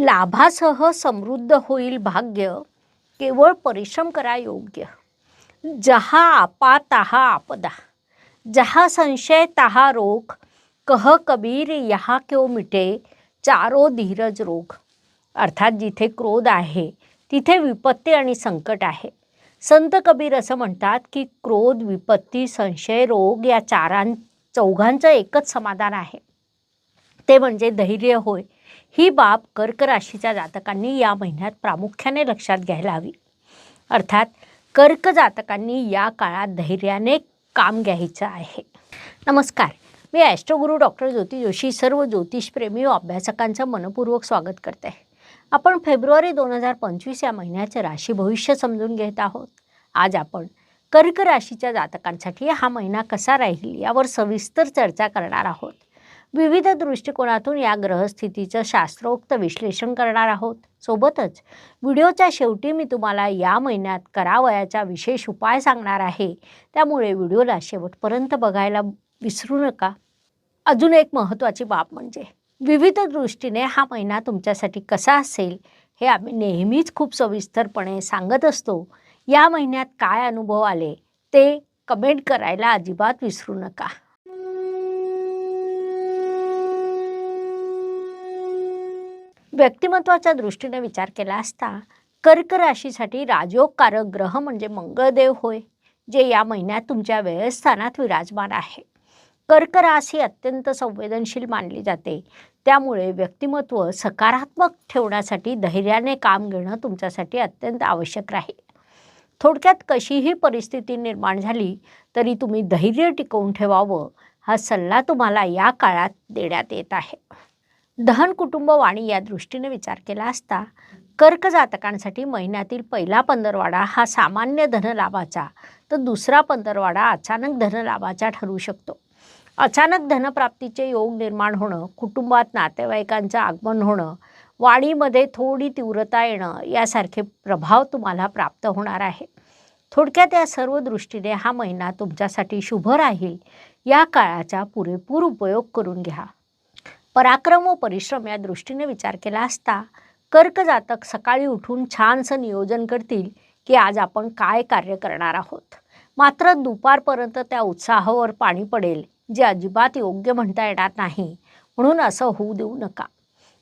लाभासह समृद्ध होईल भाग्य केवळ परिश्रम करा योग्य. जहा आपा तहा आपदा जहा संशय तहा रोग कह कबीर यहा क्यों मिटे चारो धीरज रोग. अर्थात जिथे क्रोध आहे तिथे विपत्ती आणि संकट आहे. संत कबीर असं म्हणतात की क्रोध विपत्ती संशय रोग या चारां चौघांचं एकच समाधान आहे. ते म्हणजे धैर्य होय ही बाब कर्क राशीच्या जातकांनी या महिन्यात प्रामुख्याने लक्षात घ्यायला हवी. अर्थात कर्क जातकांनी या काळात धैर्याने काम घ्यायचं आहे. नमस्कार. मी ॲस्ट्रोगुरू डॉक्टर ज्योती जोशी सर्व ज्योतिषप्रेमी व अभ्यासकांचं मनपूर्वक स्वागत करते. आपण फेब्रुवारी दोन हजार पंचवीस या महिन्याचे राशी भविष्य समजून घेत आहोत. आज आपण कर्क राशीच्या जातकांसाठी हा महिना कसा राहील यावर सविस्तर चर्चा करणार आहोत. विविध दृष्टिकोनातून या ग्रहस्थितीचं शास्त्रोक्त विश्लेषण करणार आहोत. सोबतच व्हिडिओच्या शेवटी मी तुम्हाला या महिन्यात करावयाचा विशेष उपाय सांगणार आहे. त्यामुळे व्हिडिओला शेवटपर्यंत बघायला विसरू नका. अजून एक महत्त्वाची बाब म्हणजे विविध दृष्टीने हा महिना तुमच्यासाठी कसा असेल हे आम्ही नेहमीच खूप सविस्तरपणे सांगत असतो. या महिन्यात काय अनुभव आले ते कमेंट करायला अजिबात विसरू नका. व्यक्तिमत्वाच्या दृष्टीने विचार केला असता कर्क राशीसाठी राजयोगकारक ग्रह म्हणजे मंगळदेव होय जे या महिन्यात तुमच्या वेळस्थानात विराजमान आहे. कर्क रास ही अत्यंत संवेदनशील मानली जाते. त्यामुळे व्यक्तिमत्व सकारात्मक ठेवण्यासाठी धैर्याने काम घेणं तुमच्यासाठी अत्यंत आवश्यक राहील. थोडक्यात कशीही परिस्थिती निर्माण झाली तरी तुम्ही धैर्य टिकवून ठेवावं हा सल्ला तुम्हाला या काळात देण्यात येत आहे. दहन कुटुंब वाणी या दृष्टीने विचार केला असता कर्क जातकांसाठी महिन्यातील पहिला पंधरवाडा हा सामान्य धनलाभाचा तर दुसरा पंधरवाडा अचानक धनलाभाचा ठरू शकतो. अचानक धनप्राप्तीचे योग निर्माण होणं कुटुंबात नातेवाईकांचं आगमन होणं वाणीमध्ये थोडी तीव्रता येणं यासारखे प्रभाव तुम्हाला प्राप्त होणार आहे. थोडक्यात या सर्व दृष्टीने हा महिना तुमच्यासाठी शुभ राहील. या काळाचा पुरेपूर उपयोग करून घ्या. पराक्रम व परिश्रम या दृष्टीने विचार केला असता कर्क जातक सकाळी उठून छानसं नियोजन करतील की आज आपण काय कार्य करणार आहोत. मात्र दुपारपर्यंत त्या उत्साहावर पाणी पडेल जे अजिबात योग्य म्हणता येणार नाही म्हणून असं होऊ देऊ नका.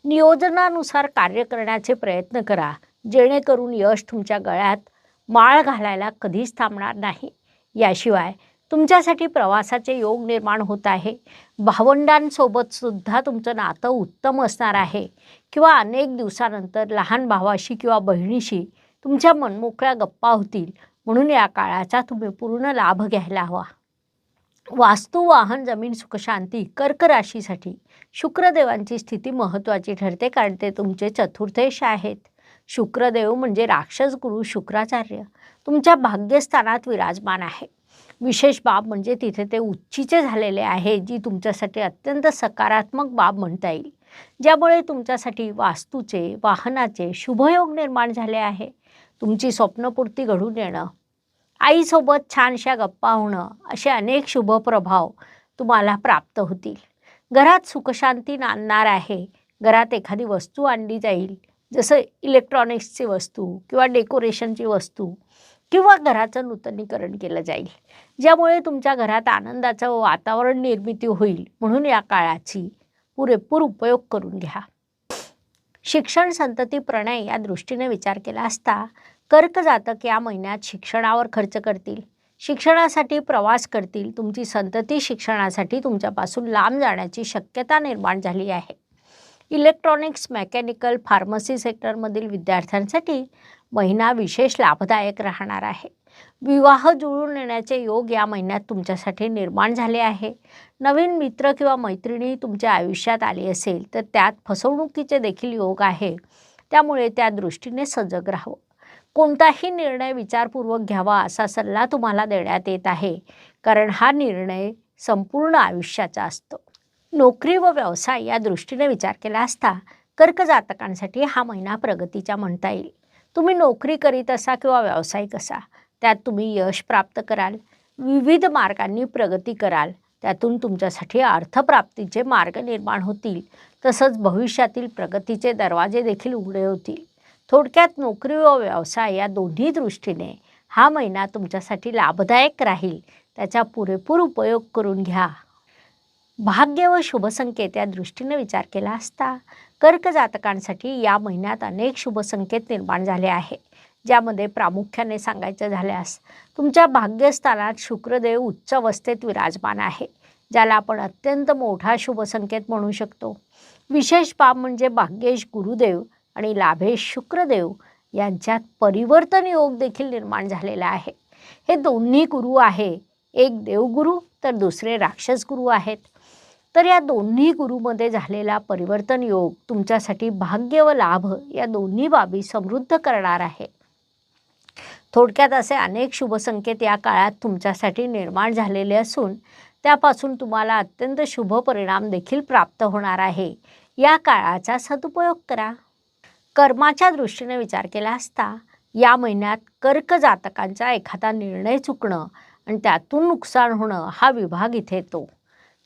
नियोजनानुसार कार्य करण्याचे प्रयत्न करा जेणेकरून यश तुमच्या गळ्यात माळ घालायला कधीच थांबणार नाही. याशिवाय तुमच्यासाठी प्रवासाचे योग निर्माण होत आहे. भावंडांसोबतसुद्धा तुमचं नातं उत्तम असणार आहे. किंवा अनेक दिवसानंतर लहान भावाशी किंवा बहिणीशी तुमच्या मनमोकळ्या गप्पा होतील म्हणून या काळाचा तुम्ही पूर्ण लाभ घ्यायला हवा. वास्तू वाहन जमीन सुखशांती कर्क राशीसाठी शुक्रदेवांची स्थिती महत्त्वाची ठरते कारण ते तुमचे चतुर्थेश आहेत. शुक्रदेव म्हणजे राक्षस गुरु शुक्राचार्य. तुमच्या भाग्यस्थानात विराजमान आहे. विशेष बाब म्हणजे तिथे ते उच्चीचे झालेले आहे जी तुमच्यासाठी अत्यंत सकारात्मक बाब म्हणता येईल. ज्यामुळे तुमच्यासाठी वास्तूचे वाहनाचे शुभयोग निर्माण झाले आहे. तुमची स्वप्नपूर्ती घडून येणं आईसोबत छानशा गप्पा होणं असे अनेक शुभ प्रभाव तुम्हाला प्राप्त होतील. घरात सुखशांती नांदणार आहे. घरात एखादी वस्तू आणली जाईल जसं इलेक्ट्रॉनिक्सची वस्तू किंवा डेकोरेशनची वस्तू. किंवा घराचं नूतनीकरण केलं जाईल. ज्यामुळे तुमच्या घरात आनंदाचं वातावरण निर्मिती होईल. म्हणून या काळाची पुरेपूर उपयोग करून घ्या. शिक्षण संतती प्रणय या दृष्टीने विचार केला असता कर्क जातक या महिन्यात शिक्षणावर खर्च करतील. शिक्षणासाठी प्रवास करतील. तुमची संतती शिक्षणासाठी तुमच्यापासून लांब जाण्याची शक्यता निर्माण झाली आहे. इलेक्ट्रॉनिक्स मेकॅनिकल फार्मसी सेक्टरमधील विद्यार्थ्यांसाठी महिना विशेष लाभदायक राहणार आहे. विवाह जुळून येण्याचे योग या महिन्यात तुमच्यासाठी निर्माण झाले आहे. नवीन मित्र किंवा मैत्रिणी तुमच्या आयुष्यात आली असेल तर त्यात फसवणुकीचे देखील योग आहे. त्यामुळे त्या दृष्टीने सजग राहावं. कोणताही निर्णय विचारपूर्वक घ्यावा असा सल्ला तुम्हाला देण्यात येत आहे कारण हा निर्णय संपूर्ण आयुष्याचा असतो. नोकरी व व्यवसाय या दृष्टीने विचार केला असता कर्कजातकांसाठी हा महिना प्रगतीचा म्हणता येईल. तुम्ही नोकरी करीत असा किंवा व्यावसायिक असा त्यात तुम्ही यश प्राप्त कराल विविध मार्गांनी प्रगती कराल त्यातून तुमच्यासाठी अर्थप्राप्तीचे मार्ग निर्माण होतील तसंच भविष्यातील प्रगतीचे दरवाजे देखील उघडे होतील. थोडक्यात नोकरी व व्यवसाय या दोन्ही दृष्टीने हा महिना तुमच्यासाठी लाभदायक राहील त्याचा पुरेपूर उपयोग करून घ्या. भाग्य व शुभसंकेत या दृष्टीने विचार केला असता कर्क जातकांसाठी या महिन्यात अनेक शुभसंकेत निर्माण झाले आहे ज्यामध्ये प्रामुख्याने सांगायचं झाल्यास तुमच्या भाग्यस्थानात शुक्रदेव उच्च अवस्थेत विराजमान आहे ज्याला आपण अत्यंत मोठा शुभसंकेत म्हणू शकतो. विशेष बाब म्हणजे भाग्येश गुरुदेव आणि लाभेश शुक्रदेव यांच्यात परिवर्तन योग देखील निर्माण झालेला आहे. हे दोन्ही गुरु आहे एक देवगुरु तर दुसरे राक्षस गुरु आहेत. तर या दोन्ही गुरुमध्ये झालेला परिवर्तन योग तुमच्यासाठी भाग्य व लाभ या दोन्ही बाबी समृद्ध करणार आहे. थोडक्यात असे अनेक शुभसंकेत या काळात तुमच्यासाठी निर्माण झालेले असून त्यापासून तुम्हाला अत्यंत शुभ परिणाम देखील प्राप्त होणार आहे. या काळाचा सदुपयोग करा. कर्माच्या दृष्टीने विचार केला असता या महिन्यात कर्क जातकांचा एखादा निर्णय चुकणं आणि त्यातून नुकसान होणं हा विभाग इथे येतो.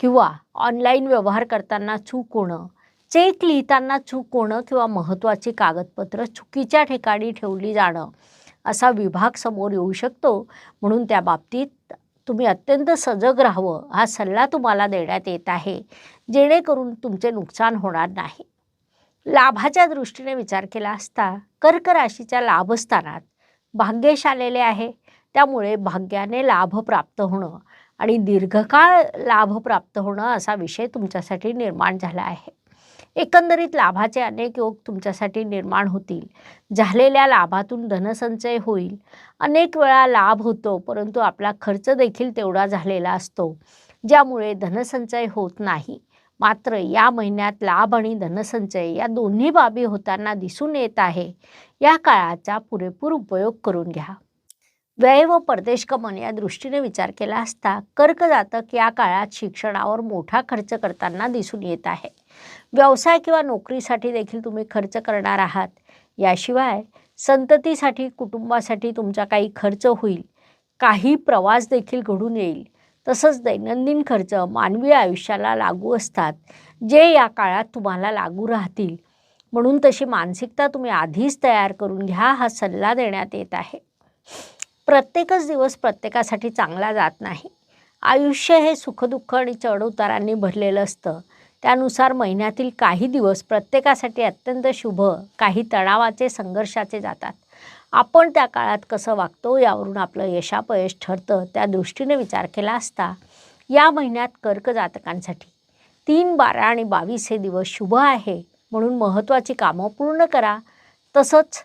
किंवा ऑनलाईन व्यवहार करताना चूक होणं चेक लिहिताना चूक होणं किंवा महत्त्वाची कागदपत्रं चुकीच्या ठिकाणी ठेवली जाणं असा विभाग समोर येऊ शकतो. म्हणून त्या बाबतीत तुम्ही अत्यंत सजग राहावं हा सल्ला तुम्हाला देण्यात येत आहे जेणेकरून तुमचे नुकसान होणार नाही. लाभाच्या दृष्टीने विचार केला असता कर्क राशीच्या लाभस्थानात भाग्येश आलेले आहे. त्यामुळे भाग्याने लाभ प्राप्त होणं आणि दीर्घकाळ लाभ प्राप्त होणं असा विषय तुमच्यासाठी निर्माण झाला आहे. एकंदरीत लाभाचे अनेक योग तुमच्यासाठी निर्माण होतील. झालेल्या लाभातून धनसंचय होईल. अनेक वेळा लाभ होतो परंतु आपला खर्च देखील तेवढा झालेला असतो ज्यामुळे धनसंचय होत नाही. मात्र या महिन्यात लाभ आणि धनसंचय या दोन्ही बाबी होताना दिसून येत आहे. या काळाचा पुरेपूर उपयोग करून घ्या. व्यय व परदेश गमन या दृष्टीने विचार केला असता कर्क जातक या काळात शिक्षणावर मोठा खर्च करताना दिसून येत आहे. व्यवसाय किंवा नोकरीसाठी देखील तुम्ही खर्च करणार आहात. याशिवाय संततीसाठी कुटुंबासाठी तुमचा काही खर्च होईल. काही प्रवास देखील घडून येईल. तसंच दैनंदिन खर्च मानवी आयुष्याला लागू असतात जे या काळात तुम्हाला लागू राहतील. म्हणून तशी मानसिकता तुम्ही आधीच तयार करून घ्या हा सल्ला देण्यात येत आहे. प्रत्येकच दिवस प्रत्येकासाठी चांगला जात नाही. आयुष्य हे सुखदुःख आणि चढउतारांनी भरलेलं असतं. त्यानुसार महिन्यातील काही दिवस प्रत्येकासाठी अत्यंत शुभ काही तणावाचे संघर्षाचे जातात. आपण त्या काळात कसं वागतो यावरून आपलं यशापयश ठरतं त्या दृष्टीने विचार केला असता या महिन्यात कर्क जातकांसाठी. तीन बारा आणि बावीस हे दिवस शुभ आहे म्हणून महत्त्वाची कामं पूर्ण करा. तसंच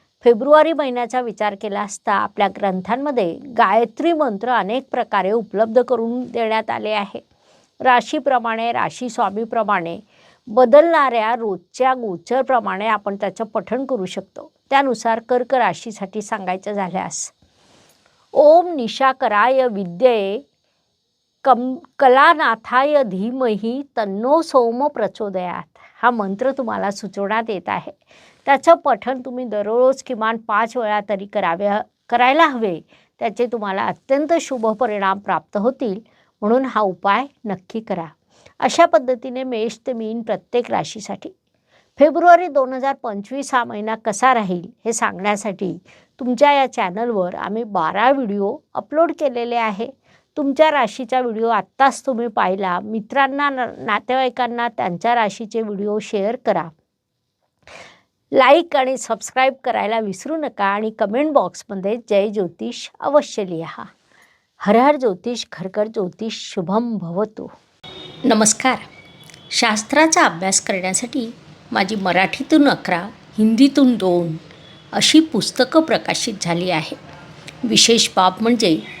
फेब्रुवारी महिन्याचा विचार केला असता आपल्या ग्रंथांमध्ये गायत्री मंत्र अनेक प्रकारे उपलब्ध करून देण्यात आले आहे. राशीप्रमाणे राशी स्वामीप्रमाणे बदलणाऱ्या रोजच्या गोचरप्रमाणे आपण त्याचं पठण करू शकतो. त्यानुसार कर्क राशीसाठी सांगायचं झाल्यास ओम निशाकराय विद्ये कम कलानाथाय धीमही तन्नो सोम प्रचोदयात. हा मंत्र तुम्हाला सुचवण्यात येत आहे. त्याचं पठण तुम्ही दररोज किमान पाच वेळा तरी करावे करायला हवे. त्याचे तुम्हाला अत्यंत शुभ परिणाम प्राप्त होतील. म्हणून हा उपाय नक्की करा. अशा पद्धतीने मेष ते मीन प्रत्येक राशीसाठी. फेब्रुवारी दोन हजार पंचवीस हा महिना कसा राहील हे सांगण्यासाठी तुमच्या या चॅनलवर आम्ही बारा व्हिडिओ अपलोड केलेले आहे. तुमच्या राशीचा व्हिडिओ आत्ताच तुम्ही पाहिला. मित्रांना न नातेवाईकांना त्यांच्या राशीचे व्हिडिओ शेअर करा. लाईक आणि सबस्क्राईब करायला विसरू नका आणि कमेंट बॉक्समध्ये जय ज्योतिष अवश्य लिहा. हर हर ज्योतिष खरखर ज्योतिष शुभम भवतो. नमस्कार. शास्त्राचा अभ्यास करण्यासाठी माझी मराठीतून अकरा हिंदीतून दोन अशी पुस्तकं प्रकाशित झाली आहे. विशेष बाब म्हणजे